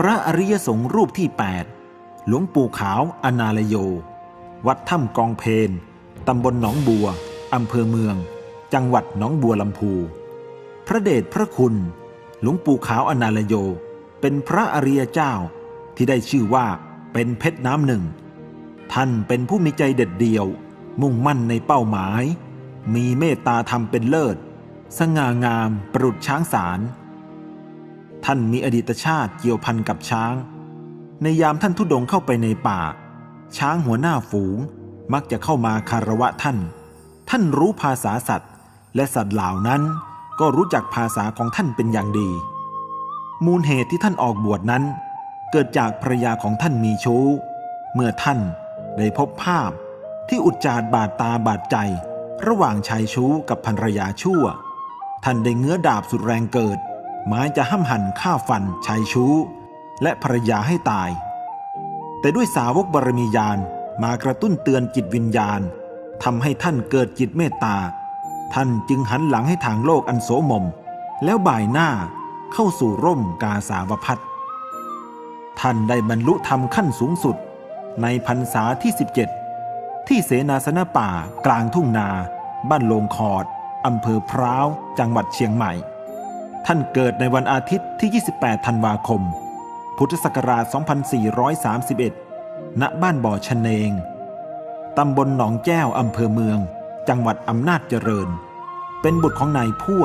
พระอริยสงฆ์รูปที่ 8 หลวงปู่ขาวอนาลโย วัดถ้ำกองเพนตำบลหนองบัว อำเภอเมือง จังหวัดหนองบัวลำพู พระเดชพระคุณ หลวงปู่ขาวอนาลโย เป็นพระอริยเจ้าที่ได้ชื่อว่าเป็นเพชรน้ำหนึ่ง ท่านเป็นผู้มีใจเด็ดเดี่ยว มุ่งมั่นในเป้าหมาย มีเมตตาธรรมเป็นเลิศ สง่างามประดุจช้างสาร ท่านมีอดีตชาติเกี่ยวพันกับช้าง ในยามท่านทุดงเข้าไปในป่า ช้างหัวหน้าฝูงมักจะเข้ามาคารวะท่าน ท่านรู้ภาษาสัตว์ และสัตว์เหล่านั้นก็รู้จักภาษาของท่านเป็นอย่างดี มูลเหตุที่ท่านออกบวชนั้น เกิดจากภรรยาของท่านมีชู้ เมื่อท่านได้พบภาพที่อุจจาดบาดตาบาดใจ ระหว่างชายชู้กับภรรยาชั่ว ท่านได้เงื้อดาบสุดแรงเกิด หมายจะห้ำหั่นฆ่าฟันชายชู้ และภรรยาให้ตาย แต่ด้วยสาวกบารมียานมากระตุ้นเตือนจิตวิญญาณทำให้ท่านเกิดจิตเมตตา ท่านจึงหันหลังให้ทางโลกอันโสมม แล้วบ่ายหน้าเข้าสู่ร่มกาสาวพัดท่านได้บรรลุธรรมขั้นสูงสุด ในพรรษาที่ 17 ที่เสนาสนะป่ากลางทุ่งนา บ้านโลงคอดอำเภอพร้าว จังหวัดเชียงใหม่ ท่านเกิดในวันอาทิตย์ที่ 28 ธันวาคม พุทธศักราช 2431 ณ บ้านบ่อชะเนง ตำบลหนองแก้ว อำเภอเมือง จังหวัดอำนาจเจริญ เป็นบุตรของนายพั่ว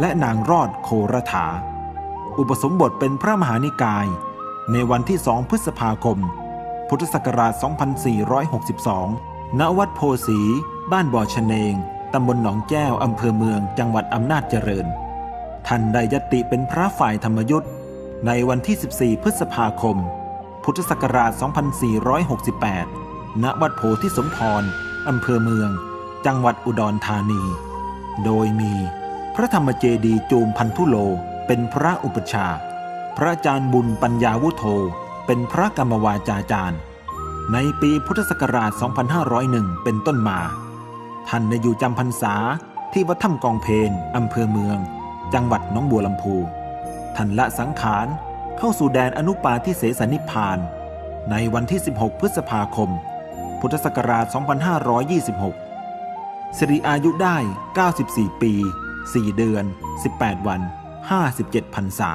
และนางรอดโครถา อุปสมบทเป็นพระมหานิกาย ในวันที่2พฤษภาคม พุทธศักราช 2462 ณ วัดโพสี บ้านบ่อชะเนง ตำบลหนองแก้ว อำเภอเมือง จังหวัดอำนาจเจริญ ท่านได้ยติเป็นพระฝ่ายธรรมยุทธ์ในวันที่ 14 พฤษภาคม พุทธศักราช 2468 ณ วัดโพธิสมพร อำเภอเมือง จังหวัดอุดรธานี โดยมีพระธรรมเจดีย์จูมพันธุโลเป็นพระอุปชา พระอาจารย์บุญปัญญาวุโธ เป็นพระกรรมวาจาจารย์ ในปีพุทธศักราช 2501 เป็นต้นมา ท่านได้อยู่จำพรรษาที่วัดถ้ำกองเพนอำเภอเมือง จังหวัดน้องบัวลำพูท่านละสังขารเข้าสู่แดนอนุปาทิเสสนิพพาน ในวันที่ 16 พฤษภาคม พุทธศักราช 2526 สิริอายุได้ 94 ปี 4 เดือน 18 วัน 57พรรษา